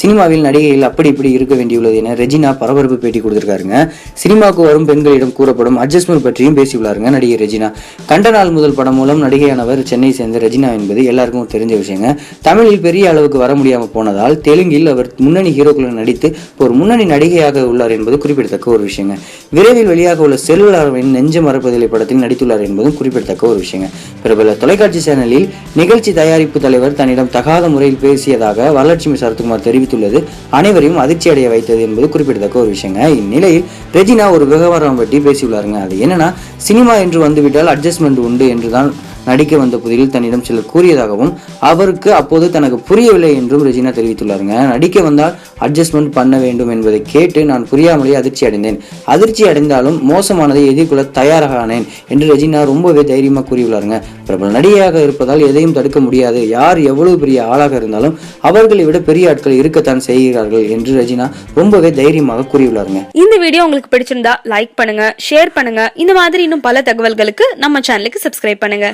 சினிமாவில் நடிகைகள் அப்படி இப்படி இருக்க வேண்டியுள்ளது என ரெஜினா பரபரப்பு பேட்டி கொடுத்திருக்காருங்க. சினிமாவுக்கு வரும் பெண்களிடம் கூறப்படும் அட்ஜஸ்ட்மெண்ட் பற்றியும் பேசியுள்ளாருங்க நடிகை ரெஜினா. கண்ட நாள் முதல் படம் மூலம் நடிகையானவர் சென்னை சேர்ந்த ரெஜினா என்பது எல்லாருக்கும் தெரிஞ்ச விஷயங்க. தமிழில் பெரிய அளவுக்கு வர முடியாமல் போனதால் தெலுங்கில் அவர் முன்னணி ஹீரோக்களுடன் நடித்து ஒரு முன்னணி நடிகையாக உள்ளார் என்பது குறிப்பிடத்தக்க ஒரு விஷயங்க. விரைவில் வெளியாக உள்ள செல்லுலார்வின் நெஞ்ச மறப்பதில்லை படத்தில் நடித்துள்ளார் என்பதும் குறிப்பிடத்தக்க ஒரு விஷயங்க. பிரபல தொலைக்காட்சி சேனலில் நிகழ்ச்சி தயாரிப்பு தலைவர் தன்னிடம் தகாத முறையில் பேசியதாக வரலட்சுமி சரத்குமார் தெரிவித்துள்ளது. அனைவரையும் அதிர்ச்சி அடைய வைத்தது என்பது குறிப்பிடத்தக்க ஒரு விஷயங்க. இந்நிலையில் ரெஜினா ஒரு விவகாரம் பற்றி பேசியுள்ளாருங்க. அது என்னன்னா சினிமா என்று வந்துவிட்டால் அட்ஜஸ்ட்மெண்ட் உண்டு என்றுதான் நடிக்க வந்த புதியில் தன்னிடம் சிலர் கூறியதாகவும் அவருக்கு அப்போது தனக்கு புரியவில்லை என்றும் ரெஜினா தெரிவித்துள்ளாருங்க. நடிக்க வந்தால் அட்ஜஸ்ட்மெண்ட் பண்ண வேண்டும் என்பதை கேட்டு நான் புரியாமலேயே அதிர்ச்சி அடைந்தேன். அதிர்ச்சி அடைந்தாலும் மோசமானதை எதிர்கொள்ள தயாராக ஆனேன் என்று ரெஜினா ரொம்பவே தைரியமாக கூறியுள்ளாருங்க. பிரபல நடிகையாக இருப்பதால் எதையும் தடுக்க முடியாது. யார் எவ்வளவு பெரிய ஆளாக இருந்தாலும் அவர்களை விட பெரிய ஆட்கள் இருக்கத்தான் செய்கிறார்கள் என்று ரெஜினா ரொம்பவே தைரியமாக கூறியுள்ளாருங்க. இந்த வீடியோ உங்களுக்கு பிடிச்சிருந்தா லைக் பண்ணுங்க ஷேர் பண்ணுங்க. இந்த மாதிரி இன்னும் பல தகவல்களுக்கு நம்ம சேனலுக்கு சப்ஸ்கிரைப் பண்ணுங்க.